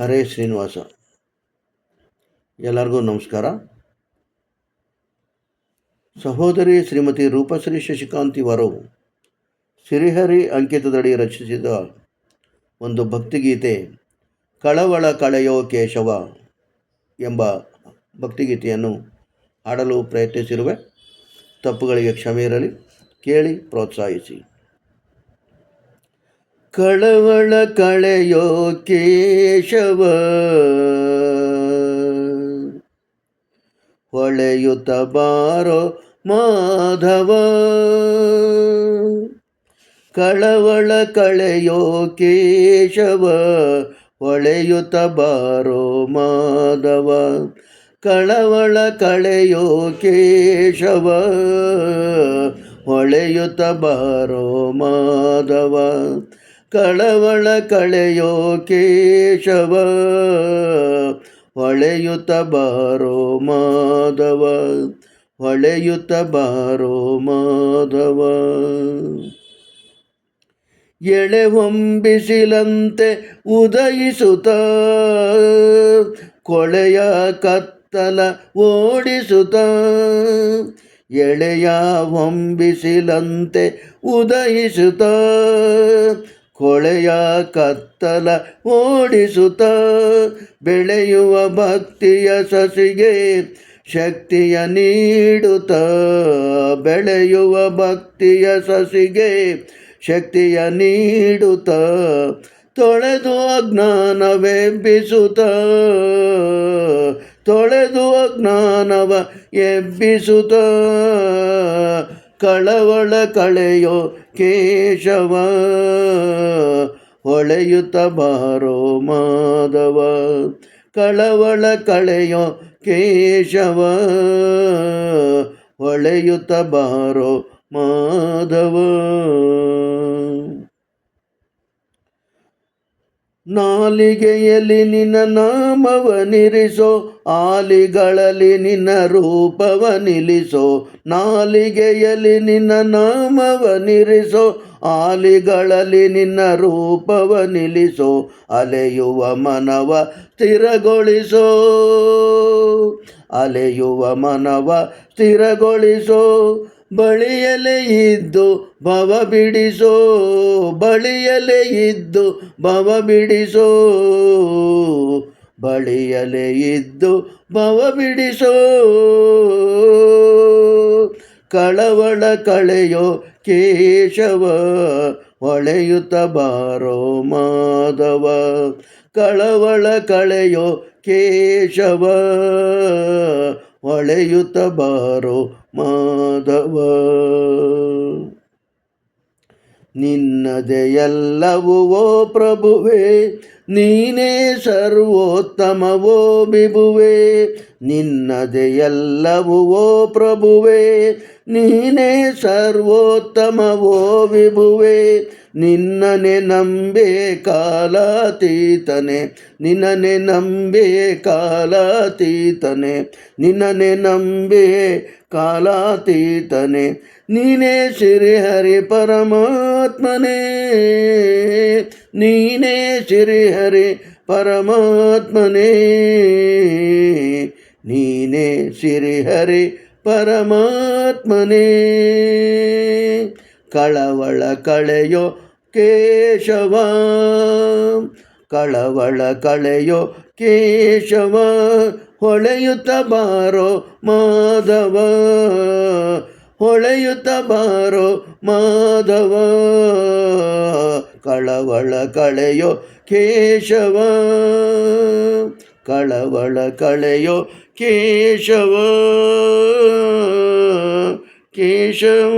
ಹರೇ ಶ್ರೀನಿವಾಸ. ಎಲ್ಲರಿಗೂ ನಮಸ್ಕಾರ. ಸಹೋದರಿ ಶ್ರೀಮತಿ ರೂಪಶ್ರೀ ಶಶಿಕಾಂತಿ ವರವು ಸಿರಿಹರಿ ಅಂಕಿತದಡಿ ರಚಿಸಿದ ಒಂದು ಭಕ್ತಿಗೀತೆ, ಕಳವಳ ಕಳೆಯೋ ಕೇಶವ ಎಂಬ ಭಕ್ತಿಗೀತೆಯನ್ನು ಹಾಡಲು ಪ್ರಯತ್ನಿಸಿರುವೆ. ತಪ್ಪುಗಳಿಗೆ ಕ್ಷಮೆ ಇರಲಿ, ಕೇಳಿ, ಪ್ರೋತ್ಸಾಹಿಸಿ. ಕಳವಳ ಕಳೆಯೋ ಕೇಶವ. ಹೊಳೆಯುತ್ತ ಬಾರೋ ಮಾಧವ. ಕಳವಳ ಕಳೆಯೋ ಕೇಶವ. ಹೊಳೆಯುತ್ತ ಬಾರೋ ಮಾಧವ. ಕಳವಳ ಕಳೆಯೋ ಕೇಶವ. ಹೊಳೆಯುತ್ತ ಬಾರೋ ಮಾಧವ. ಕಳವಳ ಕಳೆಯೋ ಕೇಶವ, ಹೊಳೆಯುತ್ತ ಬಾರೋ ಮಾಧವ, ಹೊಳೆಯುತ್ತ ಬಾರೋ ಮಾಧವ. ಎಳೆ ಹೊಂಬಿಸಿಲಂತೆ ಉದಯಿಸುತ್ತ, ಕೊಳೆಯ ಕತ್ತಲ ಓಡಿಸುತ್ತ, ಎಳೆಯ ಹೊಂಬಿಸಿಲಂತೆ ಉದಯಿಸುತ್ತ ಕೊಳೆಯ ಕತ್ತಲ ಓಡಿಸುತ್ತ ಬೆಳೆಯುವ ಭಕ್ತಿಯ ಸಸಿಗೆ ಶಕ್ತಿಯ ನೀಡುತ್ತ ಬೆಳೆಯುವ ಭಕ್ತಿಯ ಸಸಿಗೆ ಶಕ್ತಿಯ ನೀಡುತ್ತ ತೊಳೆದು ಅಜ್ಞಾನವೆಬ್ಬಿಸುತ್ತ ತೊಳೆದು ಅಜ್ಞಾನವ ಎಬ್ಬಿಸುತ್ತ ಕಳವಳ ಕಳೆಯೋ ಕೇಶವ ಹೊಳೆಯುತ್ತ ಬಾರೋ ಮಾಧವ. ಕಳವಳ ಕಳೆಯೋ ಕೇಶವ ಹೊಳೆಯುತ್ತ ಬಾರೋ ಮಾಧವ. ನಾಲಿಗೆಯಲ್ಲಿ ನಿನ್ನ ನಾಮವ ನಿರಿಸೋ ಆಲಿಗಳಲ್ಲಿ ನಿನ್ನ ರೂಪವ ನಿಲ್ಲಿಸೋ, ನಾಲಿಗೆಯಲ್ಲಿ ನಿನ್ನ ನಾಮವ ನಿರಿಸೋ ಆಲಿಗಳಲ್ಲಿ ನಿನ್ನ ರೂಪವ ನಿಲ್ಲಿಸೋ, ಅಲೆಯುವ ಮನವ ಸ್ಥಿರಗೊಳಿಸೋ, ಅಲೆಯುವ ಮನವ ಸ್ಥಿರಗೊಳಿಸೋ ಬಳಿಯಲೆ ಇದ್ದು ಭವ ಬಿಡಿಸೋ ಬಳಿಯಲೆ ಇದ್ದು ಭವ ಬಿಡಿಸೋ ಬಳಿಯಲೆ ಇದ್ದು ಭವ ಬಿಡಿಸೋ. ಕಳವಳ ಕಳೆಯೋ ಕೇಶವ, ಹೊಳೆಯುತ್ತ ಬಾರೋ ಮಾಧವ. ಕಳವಳ ಕಳೆಯೋ ಕೇಶವ, ಹೊಳೆಯುತ್ತ ಬಾರೋ ಮಾಧವ. ನಿನ್ನದೆಯಲ್ಲವೂ ಓ ಪ್ರಭುವೇ ನೀನೇ ಸರ್ವೋತ್ತಮವೋ ಬಿಭುವೆ ನಿನ್ನದೆ ಓ ಪ್ರಭುವೇ. ನೀನೇ ಸರ್ವೋತ್ತಮವೋ ವಿಭುವೆ ನಿನ್ನನೆ ನಂಬೆ ಕಾಲಾತೀತನೆ. ನಿನ್ನನೆ ನಂಬೆ ಕಾಲಾತೀತನೆ. ನಿನ್ನನೆ ನಂಬೆ ಕಾಲಾತೀತನೆ. ನೀನೇ ಶ್ರೀಹರಿ ಪರಮಾತ್ಮನೇ. ನೀನೇ ಶ್ರೀಹರಿ ಪರಮಾತ್ಮನೇ. ನೀನೇ ಶ್ರೀಹರಿ ಪರಮಾತ್ಮನೇ. ಕಳವಳ ಕಳೆಯೋ ಕೇಶವ. ಕಳವಳ ಕಳೆಯೋ ಕೇಶವ. ಹೊಳೆಯುತ್ತ ಬಾರೋ ಮಾಧವ. ಹೊಳೆಯುತ್ತ ಬಾರೋ ಮಾಧವ. ಕಳವಳ ಕಳೆಯೋ ಕೇಶವ. ಕಳವಳ ಕಳೆಯೋ ಕೇಶವ. ಕೇಶವ.